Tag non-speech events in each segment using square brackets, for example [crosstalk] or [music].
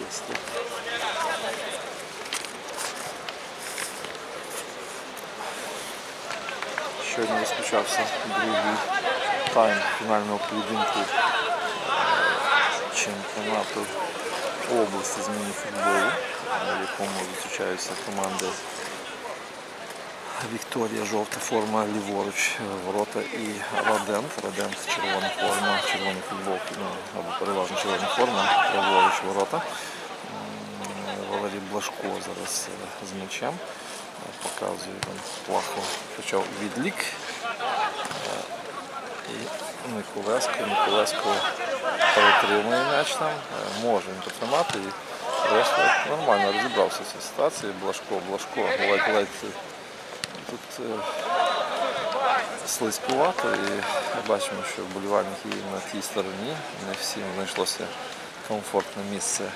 Єсть. Щойно розпочався другий тайм фінального поєдинку чемпіонату області з міні-футболу, якому зустрічаються команди Вікторія, жовта форма, ліворуч, ворота і Радент. Радент червона форма, червоні футболки, ну, або переважно червона форма, праворуч ворота. Валерій Блажко зараз е, з м'ячем. Е, Показує там плахо, почав відлік. Е, І Миколеско, Миколеско перетримує м'яч там, е, може він потримати і решта нормально розібрався в цій ситуації. Блажко, Блажко, ледь-ледь тут е, слизькувато і бачимо, що вболівальники на тій стороні. Не всім знайшлося комфортне місце е,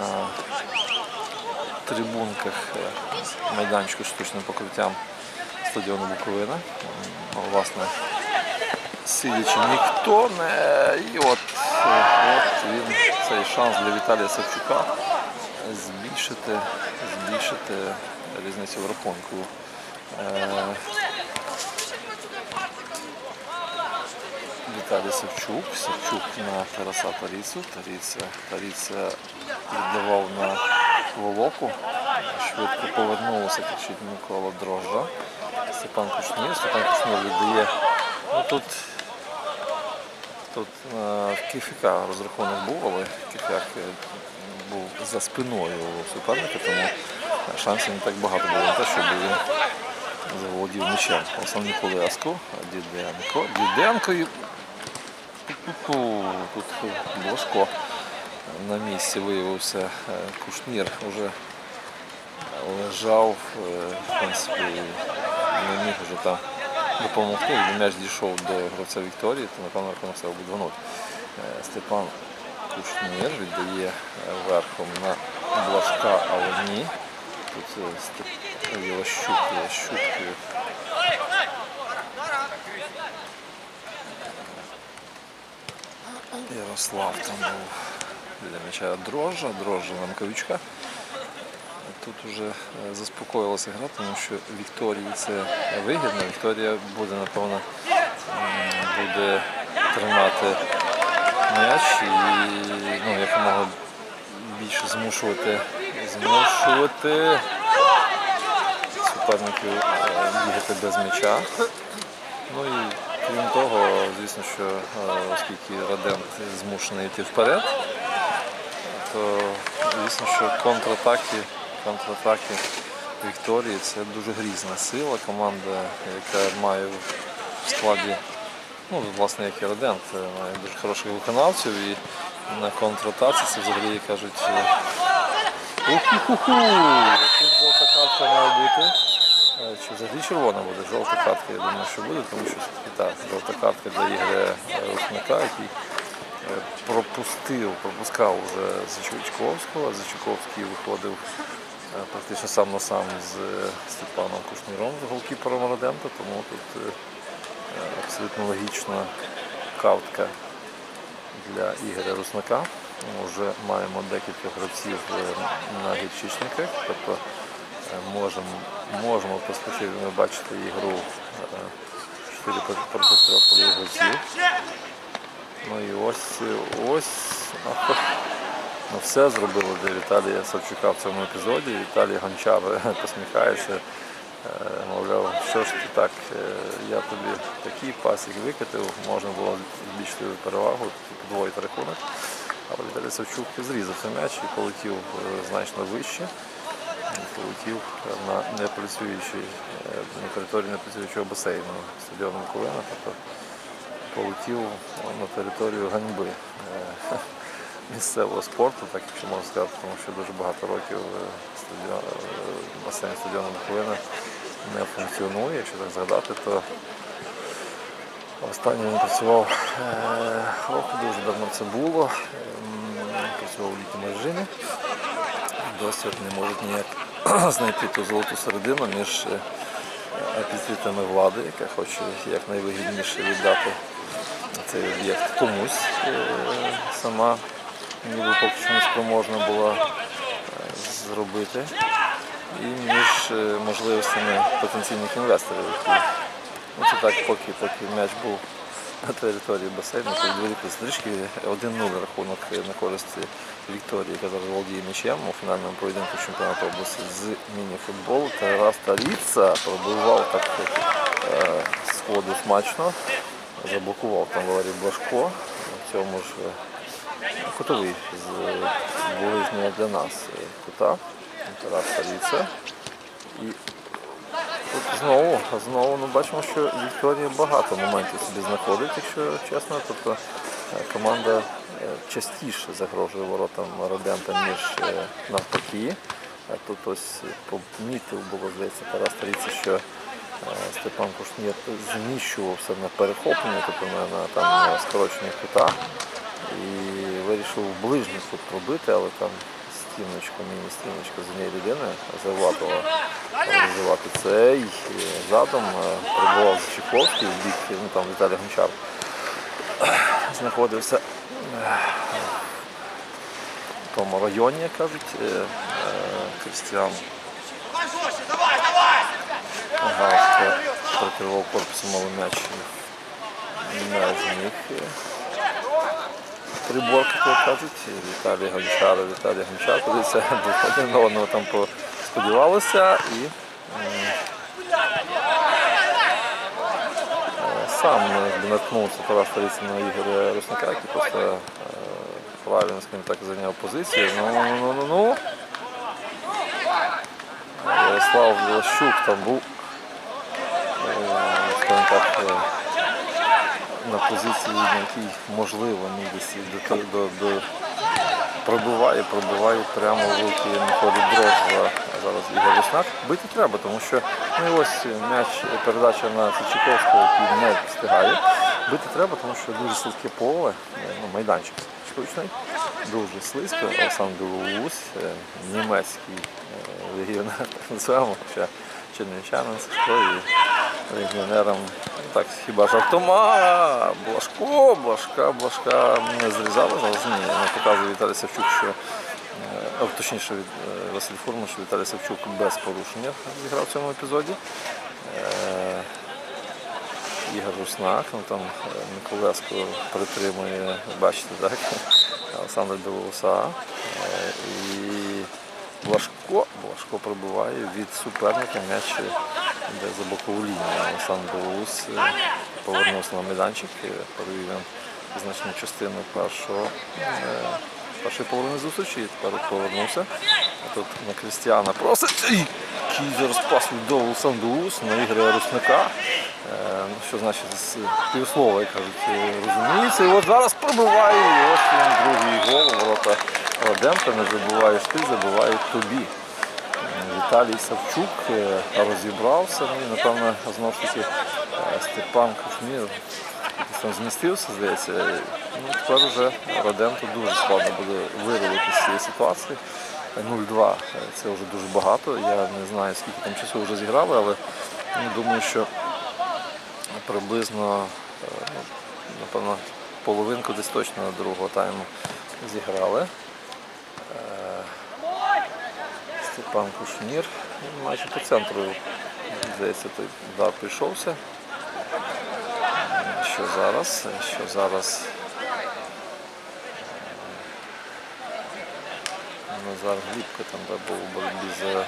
на трибунках е, майданчику з штучним покриттям стадіону Буковина. Власне, сидячи ніхто не. І от, от він цей шанс для Віталія Савчука збільшити, збільшити різницю в рахунку. Е, Віталій Савчук, Савчук на Тараса Таріцу, Таріця, Таріця віддавав на Волоку, швидко повернулося, кричить Микола Дрожжа. Степан Кушнір, Степан Кушнір віддає. Ну, тут Тут е, Кіфіка розрахунок був, але Кіфяк е, був за спиною суперника, тому шансів не так багато було на те, щоб він заволодів м'ячем. Основний Полеско, Діденко. Діденко і тут Блажко на місці виявився. Е, Кушнір вже лежав, е, в принципі, не міг вже там допомогти. Якби м'яч дійшов до гравця Вікторії, то напевно рахунок став би 2-0. Е, Степан Кушнір віддає верхом на Блажка, але ні. Е, Степ- Єващук, Єващук. Ярослав там був біля м'яча дрожжа, дрожжа Лемковичка. Тут вже заспокоїлася гра, тому що Вікторії це вигідно. Вікторія буде, напевно, буде тримати м'яч і ну, якомога більше змушувати, змушувати суперників е, бігати без м'яча. Ну і крім того, звісно, що е, оскільки Радент змушений йти вперед, то звісно, що контратаки, контратаки Вікторії це дуже грізна сила. Команда, яка має в складі, ну, власне, як і Радент, е, має дуже хороших виконавців і на контратаці це взагалі кажуть. Е, Уху-ху-ху! Тут жовта картка має бути. Е, Чи взагалі червона буде? Жовта картка, я думаю, що буде, тому що так, жовта картка для ігри е, Рушника, який е, пропустив, пропускав вже Зачучковського, а Зачуковський виходив е, практично сам на сам з е, Степаном Кушніром, з голкіпером Радента, тому тут е, е, абсолютно логічна картка для Ігоря Руснака. Вже маємо декілька гравців е, на гірчичниках, тобто е, можемо, можемо в ми бачити ігру е, 4 проти 3 гравців. Ну і ось ось ну, все зробили для Віталія Савчука в цьому епізоді. Віталій Гончар е, посміхається. Мовляв, що ж ти так, я тобі такий пасік викатив, можна було збільшити перевагу, подвоїти рахунок. Але Віталій Савчук зрізав цей м'яч і полетів е, значно вище. Полетів на непрацюючий, е, на території непрацюючого басейну стадіону Буковина. Тобто полетів на територію ганьби е, [laughs] місцевого спорту, так якщо можна сказати, тому що дуже багато років стадіон, басейн стадіону Буковина не функціонує. Якщо так згадати, то останній він працював е, року, дуже давно це було. Ем, Працював у літньому режимі. Досі не можуть ніяк [clears throat] знайти ту золоту середину між е, апетитами влади, яка хоче якнайвигідніше віддати цей об'єкт комусь. Е, Сама ніби поки що не спроможна була е, зробити. І між е, можливостями потенційних інвесторів, які ну, це так, поки, поки м'яч був на території басейну, то відволіклися трішки 1-0 рахунок на користь Вікторії, яка зараз володіє м'ячем у фінальному поєдинку чемпіонату області з міні-футболу. Тарас Таріца пробивав так е, сходу смачно, заблокував там Валерій Блажко. В цьому ж е, кутовий з ближнього для нас е, кута. Тарас Таріца. І Тут знову, знову ну, бачимо, що Вікторія багато моментів собі знаходить, якщо чесно. Тобто е, команда е, частіше загрожує воротам Родента, ніж е, навпаки. Тут ось помітив було, здається, Тарас Таріці, що Степан Кушнір зміщувався на перехоплення, тобто на, там, скорочення кута. І вирішив в ближній кут пробити, але там стіночка, міні-стіночка з однієї людини завадила реалізувати цей. Задом е, прибував Зачіковський в бік, ну там Віталій Гончар знаходився е, в тому районі, як кажуть, е, Крістіан Галко прикривав корпусом але м'яч не зміг. Е, Приборки, як кажуть, Віталій Гончар, Віталій Гончар, це один на одного там сподівалося і е, сам наткнувся Тарас Стариця на Ігоря Руснака, який просто е, правильно скажімо так зайняв позицію. Ну, ну, ну, ну, ну. Ярослав Влащук там був, е, скажімо так, е, на позиції, на якій можливо міг до, до, до пробиває, пробиває прямо в руки, знаходить дрожжа зараз Ігор Руснак. Бити треба, тому що ну, ось м'яч, передача на Сичаковського, який не встигає. Бити треба, тому що дуже слизьке поле, ну, майданчик штучний, дуже слизько. Олександр Білоус, е, німецький легіонер, так називаємо, хоча чернівчанин і легіонером так хіба ж автомат, Блажко, Блажка, Блажка. Не зрізали, зараз ні, не показує Віталій Савчук, що е, точніше е, Василь Фурман, що Віталій Савчук без порушення зіграв в цьому епізоді. Е, Ігор Руснак, ну там Миколеско притримує, бачите, так, Олександр Білоуса. І Блажко, Блажко пробиває від суперника м'яч де за бокову лінію. Олександр Білоус е, повернувся на майданчик, е, провів він значну частину першого, е, першої половини зустрічі і тепер повернувся. А тут на Крістіана просить. Який зараз віддав Олександр на Ігоря Русника. Е, ну, що значить півслова, як кажуть, розуміється. І от зараз пробиває, і ось він другий гол, ворота Ладенка, не забуваєш ти, забувають тобі. Віталій Савчук е, розібрався, ну і напевно знову ж таки е, Степан якийсь там змістився, здається. Ну, тепер вже Роденко дуже складно буде вирвати з цієї ситуації. 0-2 це вже дуже багато. Я не знаю, скільки там часу вже зіграли, але ну, думаю, що приблизно е, ну, напевно, половинку десь точно другого тайму зіграли. Е, Степан Кушнір він майже по центру, здається, той удар прийшовся. Що зараз? Що зараз? Назар Глібко там був у боротьбі за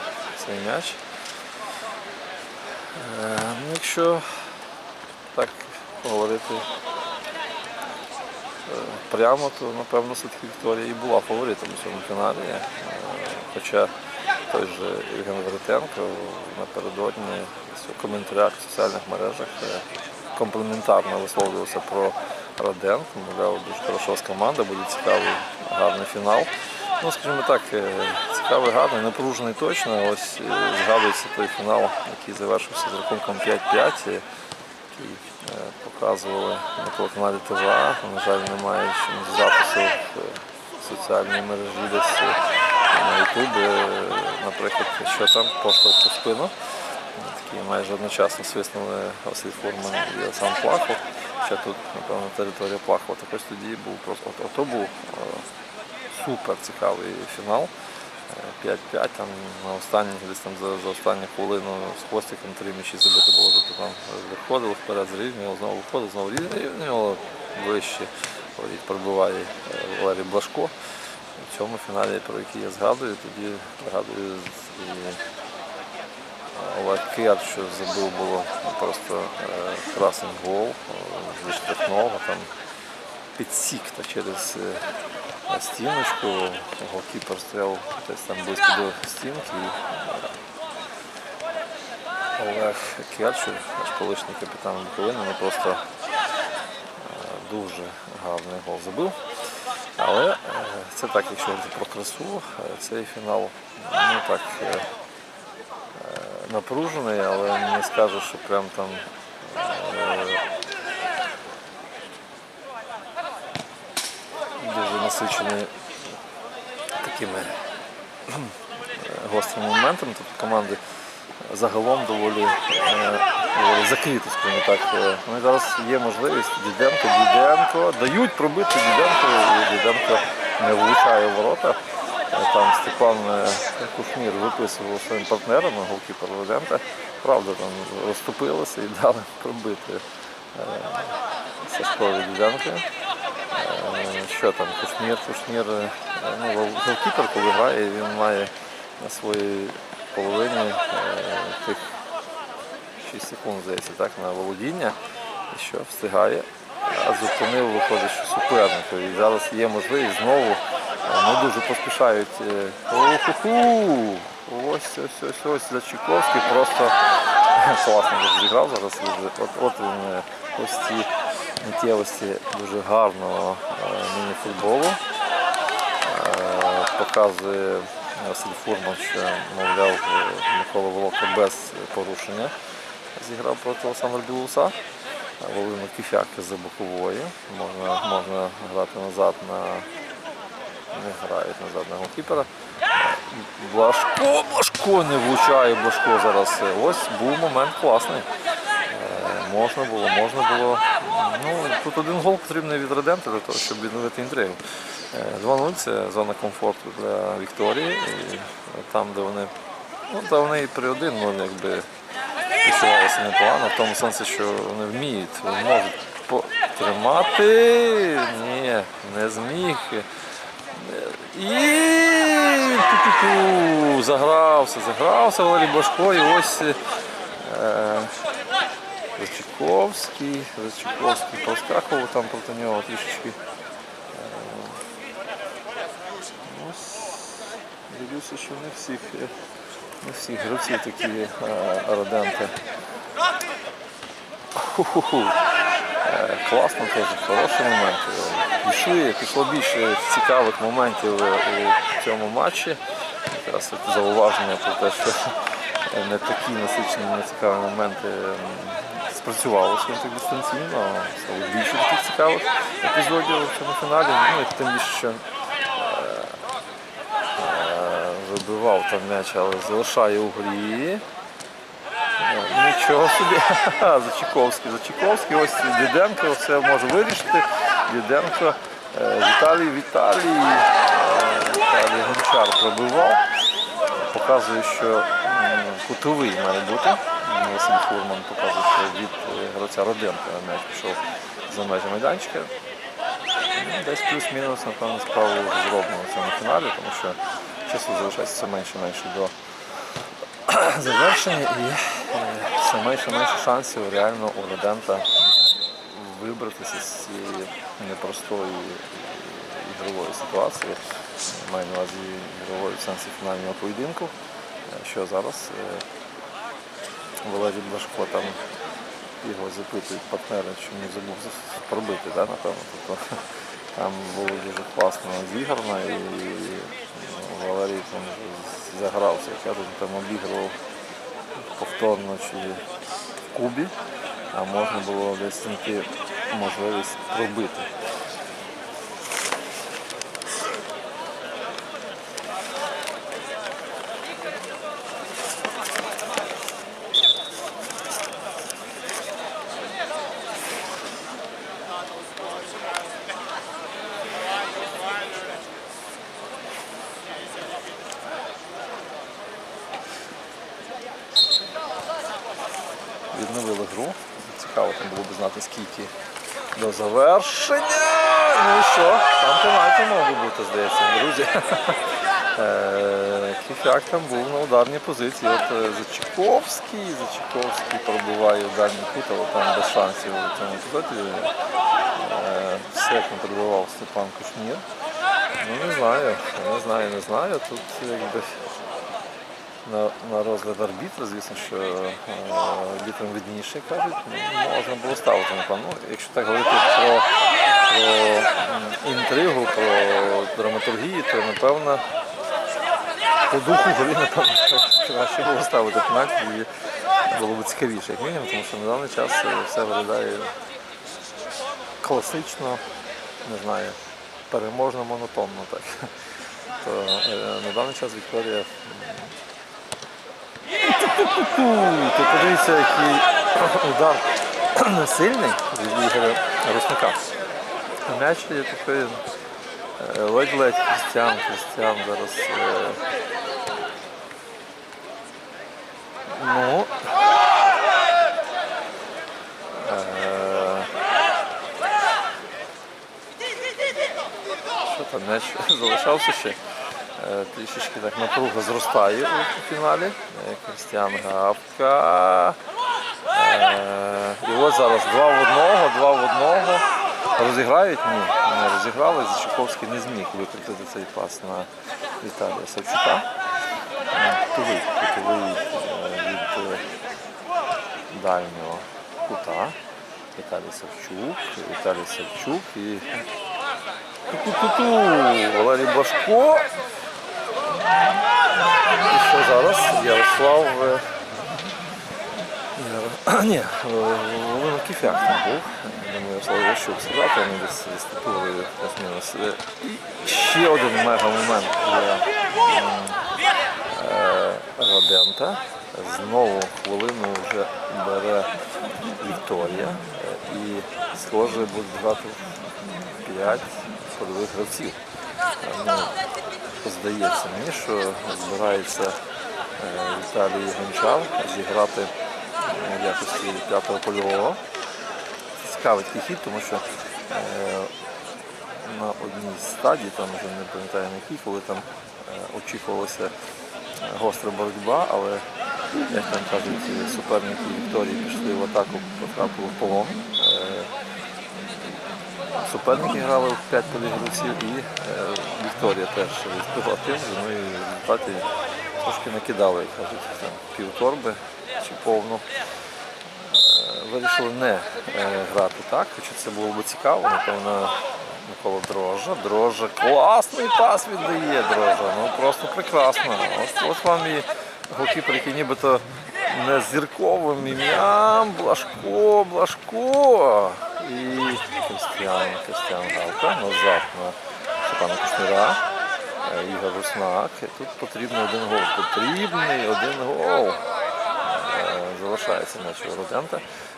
цей м'яч. Е, Ну, якщо так говорити е, прямо, то напевно все-таки Вікторія і була фаворитом у цьому фіналі. Е, Хоча той же Євген Веретенко напередодні в коментарях в соціальних мережах е, комплементарно висловлювався про Роденко, мовляв, дуже хороша команда, буде цікавий, гарний фінал. Ну, скажімо так, е, цікавий, гарний, напружений точно. Ось е, згадується той фінал, який завершився з рахунком 5-5, е, який е, показували на телеканалі ТВА. На жаль, немає запису в соціальній мережі десь на Ютубі, наприклад, що там поштовх спину. такі майже одночасно свиснули Василь Фурман і Олександр Плахов. Ще тут, напевно, територія Плахова. Так ось тоді був просто от, ото був е, супер цікавий фінал. Е, 5-5 там на останніх, десь там за, за останню хвилину з хвостиком три м'ячі забити було, тобто там виходили вперед, зрівнював, знову виходив, знову рівнював вище. Пробиває е, Валерій Блашко. В цьому фіналі, про який я згадую, тоді пригадую і Олег Кер, що забив було просто е, красний гол е, зі штрафного, там підсік та через е, стіночку, голкіпер стояв десь там близько до стінки. Е, Олег Керчур, наш колишній капітан Буковини, ну просто е, дуже гарний гол забив. Але е, це так, якщо говорити про красу, е, цей фінал ну так е, напружений, але не скажу, що прям там дуже насичений такими гострими моментами. Тобто команди загалом доволі, е, закриті, скажімо так. Е, Ну зараз є можливість Діденко, Діденко, дають пробити Діденко, і Діденко не влучає ворота. Е, Там Степан Кушнір виписував своїм партнерам, голкіпер Руденка. Правда, там розступилися і дали пробити Сашкові Діденко. Що там, Кушнір, Кушнір, ну, голкіпер, коли грає, він має на половині е, тих 6 секунд, здається, так, на володіння, і що встигає, а зупинив, виходить, що суперника. І зараз є можливість знову, е, не дуже поспішають. е, Оху! Ось ось ось ось Зачіковський просто [laughs] класно зіграв зараз. От, от він е, ось ці миттєвості дуже гарного е, міні-футболу. Е, Показує Василь Фурман, що, мовляв, е, Микола Волока без порушення зіграв проти Олександра Білуса. А Володимир Кіфяк за бокової. Можна, можна грати назад на. Не грають назад на голкіпера. Блашко, Блашко не влучає Блашко зараз. Ось був момент класний. Е, Можна було, можна було. Ну, тут один гол потрібний від Редемта для того, щоб відновити інтригу. Е, 2-0 це зона комфорту для Вікторії. І там, де вони. Ну, та вони і при 1-0 якби почувалися непогано, в тому сенсі, що вони вміють, вони можуть потримати. Ні, не зміг. І загрався, загрався Валерій Башко, і ось е, Зачіковський, Зачіковський проскакував там проти нього трішечки. Е, ось, дивлюся, що не всіх, е, не всіх гравців такі е. Е, Класно теж, хороший момент. Пішли, пішло більше цікавих моментів е, у цьому матчі. Якраз зауваження про те, що не такі насичені, не цікаві моменти м, спрацювало так дистанційно, стало більше таких цікавих епізодів в цьому фіналі. Ну і тим більше, що е, е, вибивав там м'яч, але залишає у грі. Нічого собі. [laughs] Зачіковський. Зачіковський, ось Діденко все може вирішити. Діденко, е, Віталій Віталій, е, Віталій Гончар пробивав. Показує, що кутовий має бути. Василь Фурман показує, що від е, гравця Роденка м'яч пішов за межі майданчика. Десь плюс-мінус, напевно, справу зроблено цьому фіналі, тому що часу залишається менше і менше до [clears throat] завершення і е, все менше і менше шансів реально у Родента вибратися з цієї непростої ігрової ситуації. Маю на увазі ігрової в сенсі фінального поєдинку. Е, Що зараз е, Валерій Блашко там його запитують партнери, чому не забув пробити, да, напевно. Тобто, [laughs] там було дуже класно зіграно і Валерій там загрався, я тут там обігрував повторно чи в кубі, а можна було десь знайти можливість пробити. відновили гру. Цікаво там було б знати скільки до завершення. Ну і що? Там пенальті би бути, здається, друзі. [laughs] Е, Кіфяк там був на ударній позиції. От е, Зачаковський, Зачаковський пробиває ударний кут, але там без шансів у цьому епізоді. Е, Все як Степан Кушнір. Ну не знаю, не знаю, не знаю. Тут якби на, на розгляд арбітра, звісно, що е, арбітрам видніше кажуть, ну, можна було ставити, напевно. Ну, якщо так говорити про, про інтригу, про драматургію, то напевно по духу гри, напевно, краще було ставити пенальті і було б цікавіше, як мінімум, тому що на даний час е, все виглядає класично, не знаю, переможно, монотонно так. То е, на даний час Вікторія Ти подивіться, який удар [clears throat] сильний від Ігоря Русника. М'яч є такий е, ледь-ледь Крістіан, Крістіан зараз. е, Ну. е, Що там м'яч залишався ще? Е, Трішечки так напруга зростає у фіналі. Е, Крістіан Гавка. Е, І от зараз два в одного, два в одного. Розіграють? Ні, не розіграли. Зачаковський не зміг викрутити цей пас на Віталія Савчука. Кутовий, кутовий від дальнього кута. Віталій Савчук, Віталій Савчук і Ку-ку-ку-ку. Валерій Башко. І що зараз? Ярослав. е, Яро- [clears throat] Ні, е, Володимир Кіфяк там був. Ярослав Ящук сказати, вони десь статури плюс-мінус. Е, ще один мега момент для е, Родента. Знову хвилину вже бере Вікторія. Е, І схоже буде грати 5 ходових гравців. Е, здається мені, що збирається е, Віталій Гончар зіграти в якості п'ятого польового. Цікавий такий хід, тому що е, на одній з стадій, там вже не пам'ятаю на якій, коли там е, очікувалася е, гостра боротьба, але як там кажуть, суперники Вікторії пішли в атаку, потрапили в полон. Суперники грали в 5 полігравців і е, Вікторія теж відбила тим, ну і в результаті трошки накидали, як кажуть, там, пів торби чи повну. Е, Вирішили не е, грати так, хоча це було б цікаво, напевно, Микола Дрожжа. Дрожжа класний пас віддає Дрожжа. Ну просто прекрасно. От, от вам і голкіпер, який нібито не зірковим ім'ям, Блашко, Блашко. І Костян, Костян Галка назад на Степана Кушнира. Е, Ігор Руснак. Тут потрібен один гол. Потрібний один гол. Е, Залишається м'яч у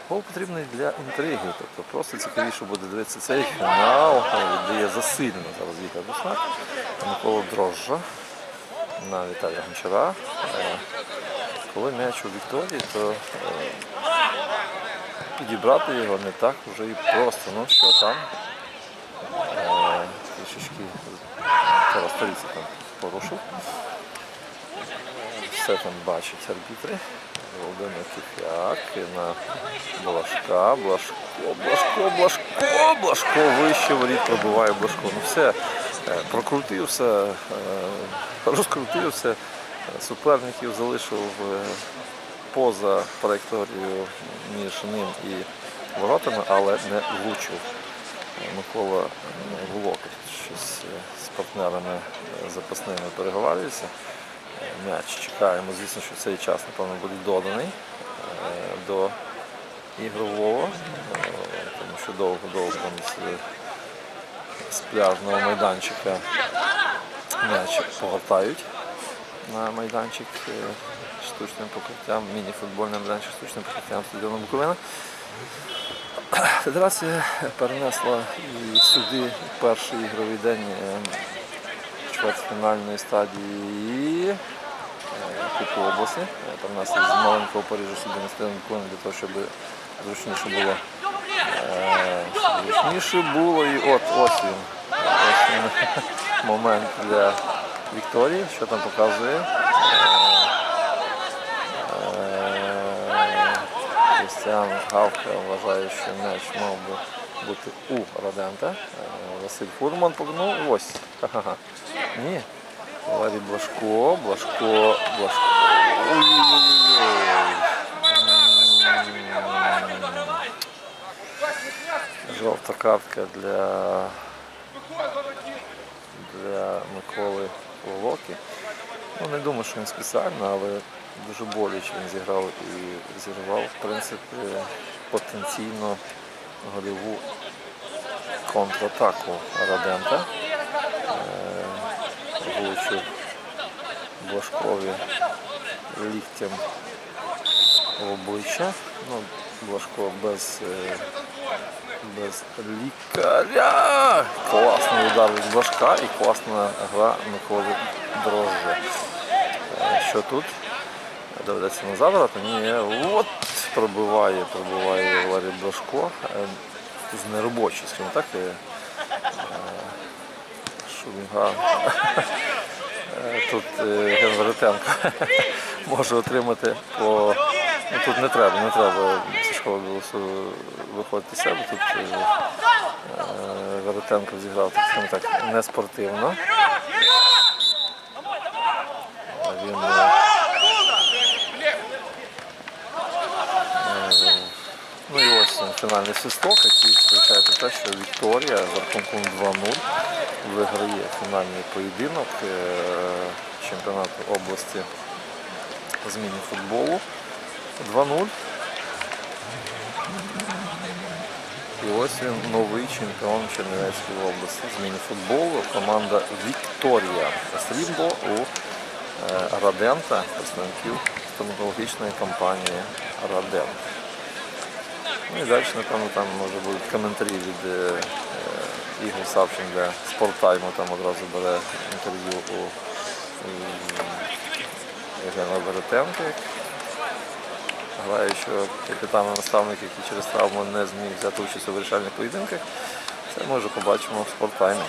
Гол потрібний для інтриги. Тобто просто цікавіше буде дивитися цей фінал. Е, Віддає засильно зараз Ігор Руснак. Микола Дрожжа на Віталія Гончара. Е, Коли м'яч у Вікторії, то підібрати його не так вже і просто. Ну що там? Е, Трішечки зараз Стариця там порушив. Все там бачать арбітри. Володимир Кіфяк на Блашка, Блашко, Блашко, Блашко, Блашко вище воріт пробиває Блашко. Ну все, е, прокрутився, е, розкрутився, суперників залишив е, поза траєкторією між ним і воротами, але не влучив. Микола в локоть щось е, з партнерами е, запасними переговарюється. М'яч чекаємо, звісно, що цей час, напевно, буде доданий е, до ігрового, тому що довго-довго з, пляжного майданчика м'яч повертають на майданчик штучним покриттям, міні-футбольний майданчик штучним покриттям стадіону Буковина. Федерація перенесла і сюди перший ігровий день е, чвертьфінальної стадії Кубку області. Е, Принесли з маленького Парижа сюди на стадіон Коні для того, щоб зручніше було. Е, Зручніше було і от ось він. Ось він [laughs] момент для Вікторії, що там показує. Крістіан Гавка вважає, що м'яч мав би бути у Радента. Е, Василь Фурман погнув. Ось. Ха-ха-ха. Ні. Валерій Блашко, Блашко, Блашко. Жовта картка для, для Миколи Волоки. Ну, не думаю, що він спеціально, але дуже боляче він зіграв і зірвав, в принципі, потенційно гольову контратаку Раденка. Е, Влучив Блашкові ліктем в обличчя. Ну, Блашко без, е, без лікаря. Класний удар від Блашка і класна гра Миколи Дрожжа. Е, Що тут? Доведеться назад грати? Ні, от пробиває, пробиває Валерій Блашко. Е, З неробочий, скажімо так. е, е, [laughs] Тут Ген Веретенко [laughs] може отримати по. Ну, тут не треба, не треба Сашкову голосу виходити з себе. Тут е, е, Веретенко зіграв так, так, не спортивно. Він е, Ну і ось фінальний свисток, який про те, що Вікторія з рахунком 2-0 виграє фінальний поєдинок чемпіонату області з міні-футболу 2-0. І ось він новий чемпіон Чернівецької області з міні-футболу. Команда Вікторія. Срібло у е, Радента, представників стоматологічної компанії Радент. Ну і далі, напевно, там може будуть коментарі від е, е, Ігор Савчин для спорттайму, там одразу бере інтерв'ю у Євгена Веретенка, граючого капітана наставник, який через травму не зміг взяти участь у вирішальних поєдинках. Це ми вже побачимо в спорттаймі.